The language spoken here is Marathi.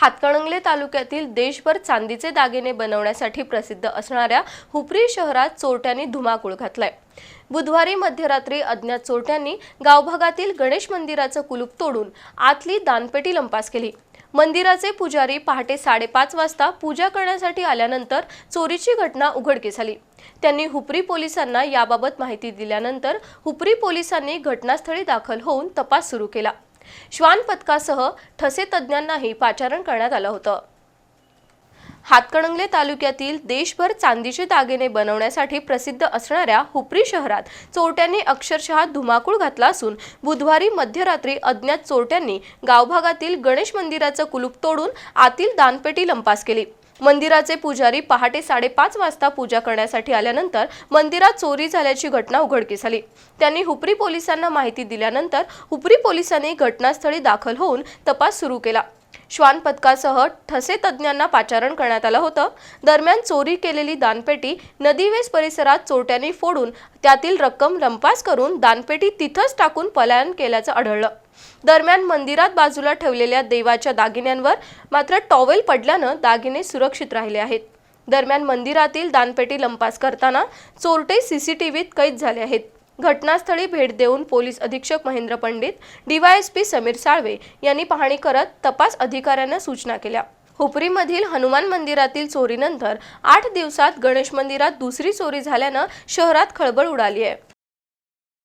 हातकणंगले तालुक्यातील देशभर चांदीचे दागिने बनवण्यासाठी प्रसिद्ध असणाऱ्या हुपरी शहरात चोरट्यांनी धुमाकूळ घातलाय. बुधवारी मध्यरात्री अज्ञात चोरट्यांनी गावभागातील गणेश मंदिराचं कुलूप तोडून आतली दानपेटी लंपास केली. मंदिराचे पुजारी पहाटे साडेपाच वाजता पूजा करण्यासाठी आल्यानंतर चोरीची घटना उघडकीस आली. त्यांनी हुपरी पोलिसांना याबाबत माहिती दिल्यानंतर हुपरी पोलिसांनी घटनास्थळी दाखल होऊन तपास सुरू केला. श्वान पथकासह ठसे तज्ज्ञांनाही पाचारण करण्यात आलं होतं. हातकणंगले तालुक्यातील देशभर चांदीचे दागिने बनवण्यासाठी प्रसिद्ध असणाऱ्या हुपरी शहरात चोरट्यांनी अक्षरशः धुमाकूळ घातला असून बुधवारी मध्यरात्री अज्ञात चोरट्यांनी गावभागातील गणेश मंदिराचं कुलूप तोडून आतील दानपेटी लंपास केली. मंदिराचे पुजारी पहाटे साडेपाच वाजता पूजा करण्यासाठी आल्यानंतर मंदिरात चोरी झाल्याची घटना उघडकीस आली. त्यांनी हुपरी पोलिसांना माहिती दिल्यानंतर हुपरी पोलिसांनी घटनास्थळी दाखल होऊन तपास सुरू केला. श्वान पथकासह ठसे तज्ज्ञांना पाचारण करण्यात आलं होतं. दरम्यान चोरी केलेली दानपेटी नदीवेस परिसरात चोरट्यांनी फोडून त्यातील रक्कम लंपास करून दानपेटी तिथंच टाकून पलायन केल्याचं आढळलं. दरम्यान मंदिरात बाजूला ठेवलेल्या देवाच्या दागिन्यांवर मात्र टॉवेल पडल्यानं दागिने सुरक्षित राहिले आहेत. दरम्यान मंदिरातील दानपेटी लंपास करताना चोरटे सीसीटीव्हीत कैद झाले आहेत. घटनास्थळी भेट देऊन पोलीस अधीक्षक महेंद्र पंडित डीवायएसपी समीर साळवे यांनी पाहणी करत तपास अधिकाऱ्यांना सूचना केल्या. हुपरीमधील हनुमान मंदिरातील चोरीनंतर आठ दिवसात गणेश मंदिरात दुसरी चोरी झाल्यानं शहरात खळबळ उडाली आहे.